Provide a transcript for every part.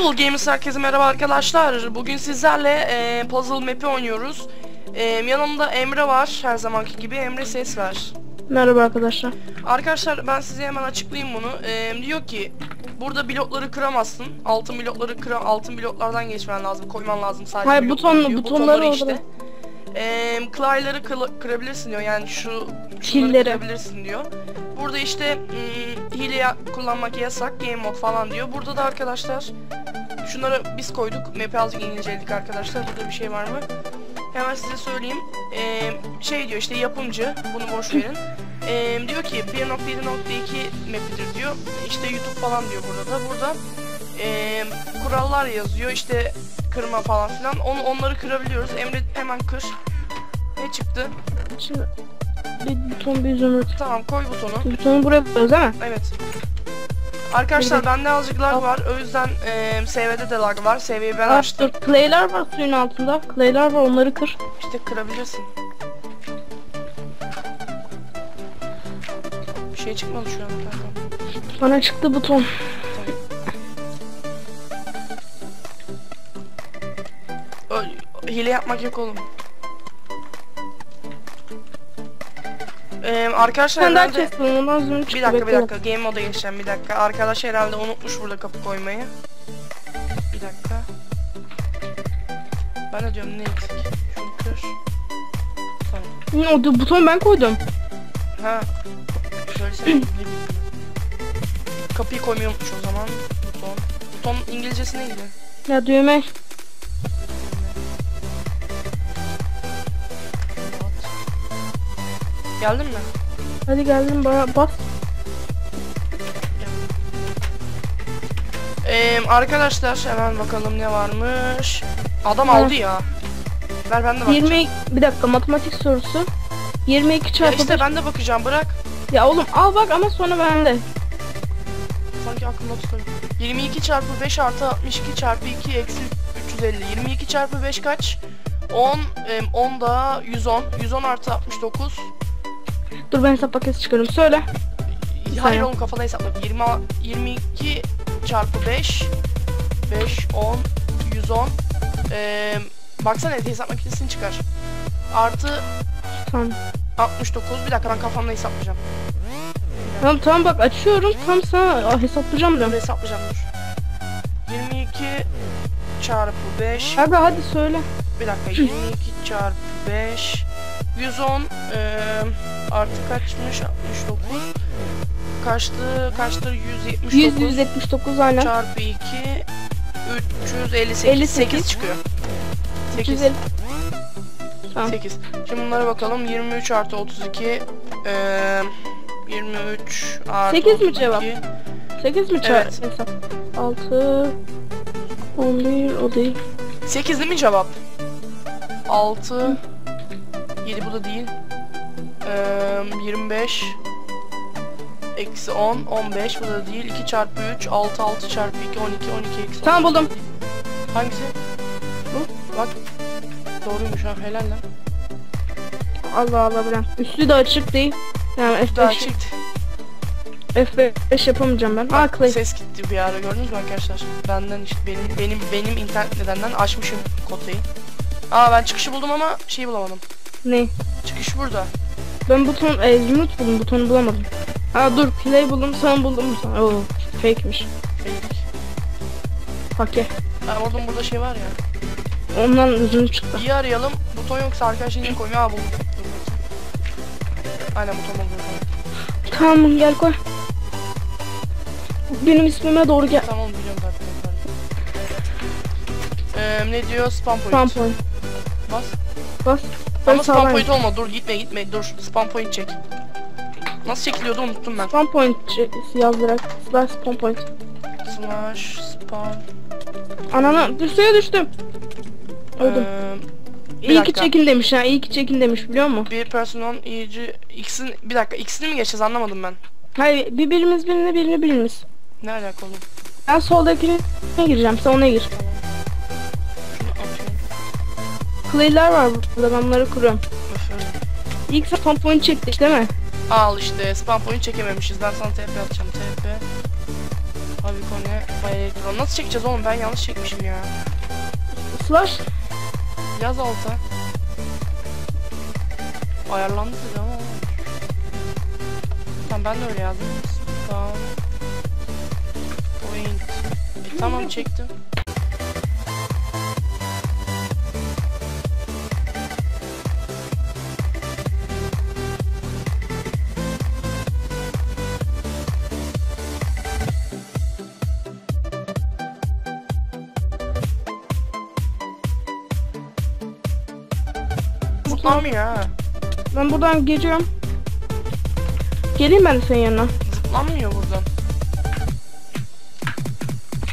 Puzzle Gamers herkese merhaba arkadaşlar. Bugün sizlerle e, puzzle map'i oynuyoruz. E, yanımda Emre var her zamanki gibi. Emre ses ver. Merhaba arkadaşlar. Arkadaşlar ben size hemen açıklayayım bunu. E, diyor ki burada blokları kıramazsın. Altın blokları kıra altın bloklardan geçmen lazım. Koyman lazım sadece. Hayır, buton- diyor. butonları Butonları orada. E, kıla- kırabilirsin diyor. Yani şu Killeri. kırabilirsin diyor. Burada işte hile kullanmak yasak. Game mode falan diyor. Burada da arkadaşlar Şunları biz koyduk. Map'i azıcık İngilizceledik arkadaşlar. Burada bir şey var mı? Hemen size söyleyeyim. Ee, şey diyor işte yapımcı. Bunu boş verin. Ee, diyor ki 1.1.2 map'idir diyor. İşte YouTube falan diyor burada da. Burada ee, kurallar yazıyor. İşte kırma falan filan. Onu, onları kırabiliyoruz. Emre hemen kır. Ne çıktı? Şimdi bir buton bir zümrüt. Tamam koy butonu. Butonu buraya koyuyoruz değil mi? Evet. Arkadaşlar bende azıcık lag var. O yüzden ee, SV'de de lag var. SV'yi ben açtım. dur clay'ler var suyun altında. Clay'ler var onları kır. İşte kırabilirsin. Bir şey çıkmadı şu an. Bana çıktı buton. Hile yapmak yok oğlum. Ee, arkadaşlar Sen herhalde... kestin ondan zümrüt çıktı. Bir dakika bir dakika game moda geçeceğim bir dakika. Arkadaş herhalde unutmuş burada kapı koymayı. Bir dakika. Ben de diyorum ne eksik. Şunu kır. Tamam. O buton ben koydum. Ha. Söylesene. Kapıyı koymayı unutmuş o zaman. Buton. Buton İngilizcesi neydi? Ya düğme. Geldin mi? Hadi geldim bana bas. Ee, arkadaşlar hemen bakalım ne varmış. Adam Ha. aldı ya. Ver ben de bakacağım. 20 bir dakika matematik sorusu. 22 Ya çarpı işte beş- ben de bakacağım bırak. Ya oğlum al bak ama sonra bende. Sanki aklımda tutuyorum. 22 çarpı 5 artı 62 çarpı 2 eksi 350. 22 çarpı 5 kaç? 10, em, 10 da 110. 110 artı 69. Dur ben hesap makinesi çıkarım. Söyle. Hayır Sayın. oğlum kafada hesapla. 20, 22 çarpı 5 5 10 110 ee, baksana hesap makinesini çıkar. Artı Tamam. 69 bir dakika ben kafamda hesaplayacağım. Tamam tamam bak açıyorum. Tam sana Aa, hesaplayacağım Dur hesaplayacağım dur. 22 çarpı 5 Abi hadi söyle. bir dakika 22 çarpı 5 110 ee, artı kaçmış 69 kaçtı kaçtır 179 100 179 aynen. çarpı 2 358 58. 8 çıkıyor. 8 350. Tamam. 8. Şimdi bunlara bakalım. 23 artı 32 eee 23 artı 8 mi 32. cevap? 8 mi çağır? Evet. Hesap. 6 11 o değil. 8 değil mi cevap? 6 7 bu da değil. Eee 25 Eksi 10, 15 bu da değil. 2 çarpı 3, 6, 6 çarpı 2, 12, 12 eksi 10. Tamam buldum. Hangisi? Bu. Bak. Doğruymuş ha helal lan. Allah Allah bırak. Üstü de açık değil. Yani Daha F5, çıktı. F5 yapamayacağım ben. Aa Clay. Ses gitti bir ara gördünüz mü arkadaşlar? Benden işte benim benim benim internet nedenden açmışım kotayı. Aa ben çıkışı buldum ama şeyi bulamadım. Ne? Çıkış burada. Ben buton, e, zümrüt buldum. Butonu bulamadım. Aa dur play buldum. Sen buldum mu sen? Oo fake'miş. Fake. Hake. Aa oğlum burada şey var ya. Ondan zümrüt çıktı. İyi arayalım. Buton yoksa arkadaşlar yine koymuyor. Aa buldum. Aynen buton buldum. Tamam gel koy. Benim ismime doğru gel. Tamam biliyorum zaten. Eee ne diyor? Spam point. Spam point. Bas. Bas. Ama spam sağdan. point olma. Dur gitme gitme. Dur. Spam point çek. Nasıl çekiliyordu unuttum ben. Spam point yazdırarak. Slash spam point. Slash spam. Anana suya düştüm. Öldüm. Bir iyi ki çekin demiş ha. iyi ki çekin demiş biliyor musun? Bir person on iyici x'in bir dakika x'ini mi geçeceğiz anlamadım ben. Hayır bir birimiz birine birini birimiz. Ne alaka oğlum? Ben soldakine gireceğim sen ona gir. Clay'ler var burada ben bunları kuruyorum. İlk sen spam point çektik değil mi? Al işte spam point çekememişiz. Ben sana TP atacağım. TP. Abi kone Elektron nasıl çekeceğiz oğlum ben yanlış çekmişim ya. Slash. Yaz alta. Ayarlandı dedi ama. Tamam ben de öyle yazdım. Tamam. Point. E, tamam çektim. Zıplanmıyor ha. Ben buradan geçiyorum. Geleyim ben de senin yanına. Zıplanmıyor buradan.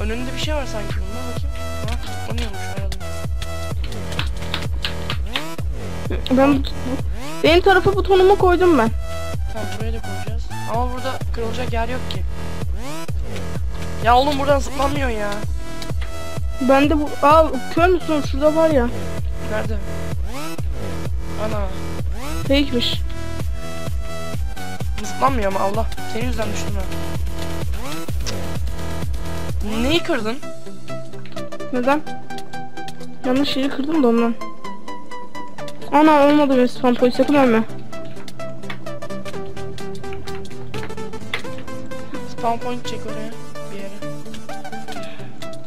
Önünde bir şey var sanki bunda bakayım. Ha zıplanıyormuş. Ben benim tarafa butonumu koydum ben. Tamam buraya da koyacağız. Ama burada kırılacak yer yok ki. Ya oğlum buradan zıplanmıyor ya. Ben de bu... Aa kör müsün? Şurada var ya. Nerede? Fake'miş. Zıplanmıyor ama Allah. Senin yüzünden düştüm ben. Neyi kırdın? Neden? Yanlış yeri kırdım da ondan. Ana olmadı benim spam point sakın ölme. Spawn point çek oraya. Bir yere.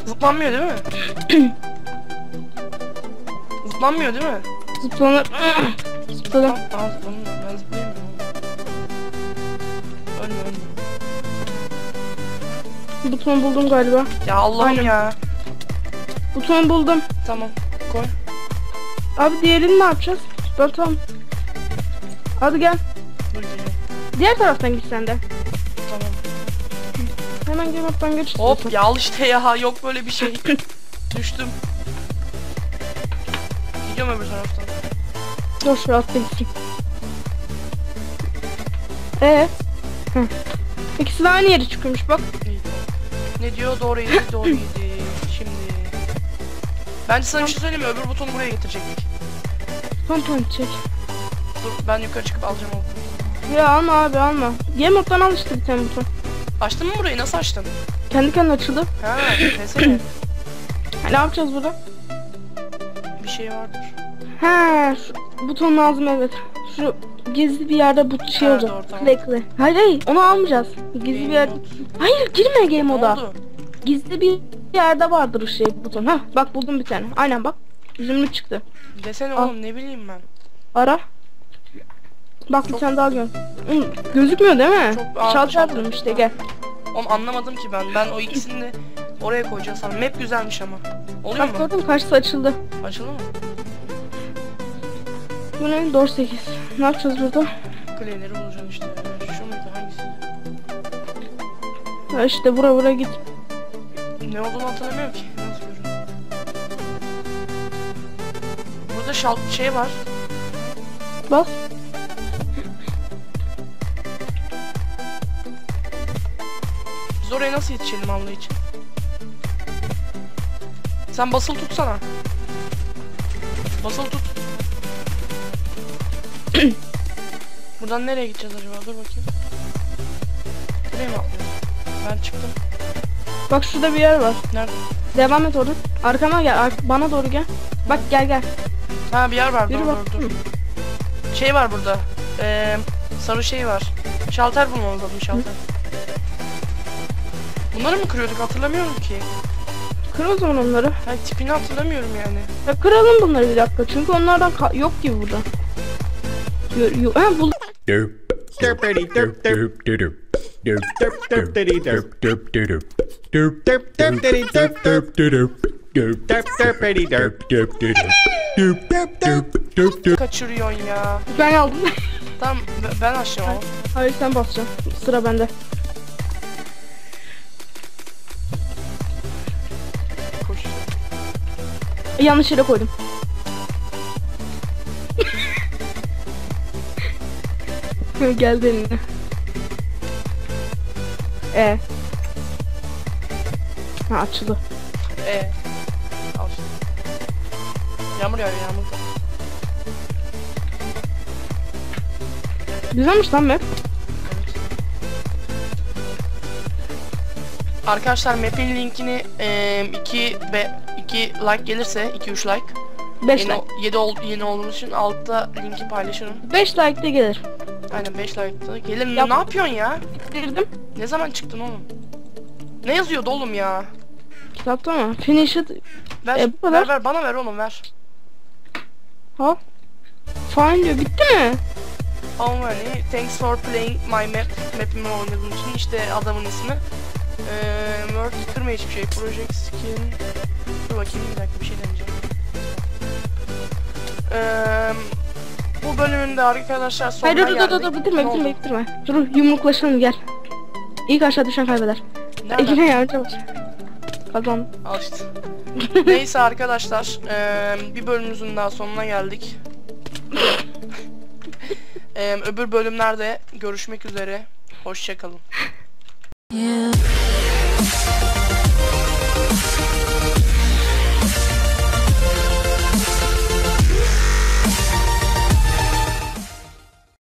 Zıplanmıyor değil mi? Zıplanmıyor değil mi? Zıplanır. Zıpladım. Tamam, zıplanıyor. Ben. Ölme ölme. Buton buldum galiba. Ya Allah'ım ya. Buton buldum. Tamam. Koy. Abi diğerini ne yapacağız? Ben tamam. Hadi gel. Dur. Diğer taraftan git sen de. Tamam. Hemen gel ben geç. Hop ya al işte ya. Yok böyle bir şey. Düştüm. Gidiyorum öbür taraftan. Dur gitsin. Ee? Hı. İkisi de aynı yere çıkıyormuş bak. Ne diyor? Doğru yedi, doğru yedi. Şimdi. Bence sana bir şey söyleyeyim mi? Öbür butonu buraya getirecektik. Tamam tamam çek. Dur ben yukarı çıkıp alacağım o butonu. Ya alma abi alma. Game moddan al işte bir tane buton. Açtın mı burayı? Nasıl açtın? Kendi kendine açıldı. Ha, desene. Ha, ne yapacağız burada? bir şey vardır. Ha, şu buton lazım evet. Şu gizli bir yerde bu şey Ha, olacak. Play Hayır hayır onu almayacağız. Gizli bir mode. Hayır girme game moda. oldu? Gizli bir yerde vardır o şey buton. Ha bak buldum bir tane. Aynen bak. Zümrüt çıktı. Desene Al. oğlum ne bileyim ben. Ara. Bak bir Çok- tane daha gör. Hı, gözükmüyor değil mi? Çok- şalter. buldum işte gel. Oğlum anlamadım ki ben. Ben o ikisini de oraya koyacağız sanırım. Map güzelmiş ama. Oluyor Bak mu? gördün mü karşısı açıldı. Açıldı mı? Bu ne? Doğru 8. Ne yapacağız burada? Kuleleri bulacağım işte. Şu muydu hangisi? Ha işte bura bura git. Ne olduğunu hatırlamıyorum ki. Nasıl görünüyor? Burada şal şey var. Bas. Biz oraya nasıl yetişelim Allah için? Sen basılı tutsana. Basılı tut. Buradan nereye gideceğiz acaba? Dur bakayım. Buraya mı atlıyoruz? Ben çıktım. Bak şurada bir yer var. Nerede? Devam et oradan. Arkama gel. ar- bana doğru gel. Bak gel gel. Ha bir yer var. Yürü Dur bak. dur dur. Şey var burada. Ee, sarı şey var. Şalter bulmamız lazım şalter. Bunları mı kırıyorduk hatırlamıyorum ki. Kır o zaman onları. Hayır tipini hatırlamıyorum yani. Ya kıralım bunları bir dakika. Çünkü onlardan yok gibi burada. Yo, yo, ha bul. Derp. Derpity derp derp Derp. Derp. derp derp diddy derp Derp. Derp. Derp. derp derp diddy derp derp Derp. Derp. derp derpity derp Derp. Derp. Derp. derp derp Derp. Derp. Derp. Kaçırıyorsun ya. Ben aldım. Tamam ben açacağım ama. Hayır sen basacaksın. Sıra bende. Koş. Yanlış yere koydum. Geldi eline. E. Ha açıldı. Ee. Al işte. Yağmur yağıyor yağmur. Güzelmiş lan map. Arkadaşlar map'in linkini 2 ve 2 like gelirse 2 3 like 5 yeni, like. yedi ol, yeni olduğumuz için altta linki paylaşırım. 5 like de gelir. Aynen 5 like'da. Gelir Yap. ne yapıyorsun ya? Girdim. Ne zaman çıktın oğlum? Ne yazıyordu oğlum ya? Kitapta mı? Finish it. Ver, E, bu kadar. ver ver bana ver oğlum ver. Ha. Fine diyor. Bitti mi? Many? Thanks for playing my map. Map'imi oynadığın için işte adamın ismi. Eee Word kırma hiçbir şey. Project skin. Dur bakayım bir dakika bir şey deneyeceğim. Eee bu bölümünde arkadaşlar sonuna Hayır dur dur dur dur bitirme bitirme bitirme. Dur yumruklaşalım gel. İlk aşağı düşen kaybeder. Nereden? Ekine yardımcı var. Kazan. Al işte. Neyse arkadaşlar, eee, bir bölümümüzün daha sonuna geldik. Eee, öbür bölümlerde görüşmek üzere. Hoşçakalın.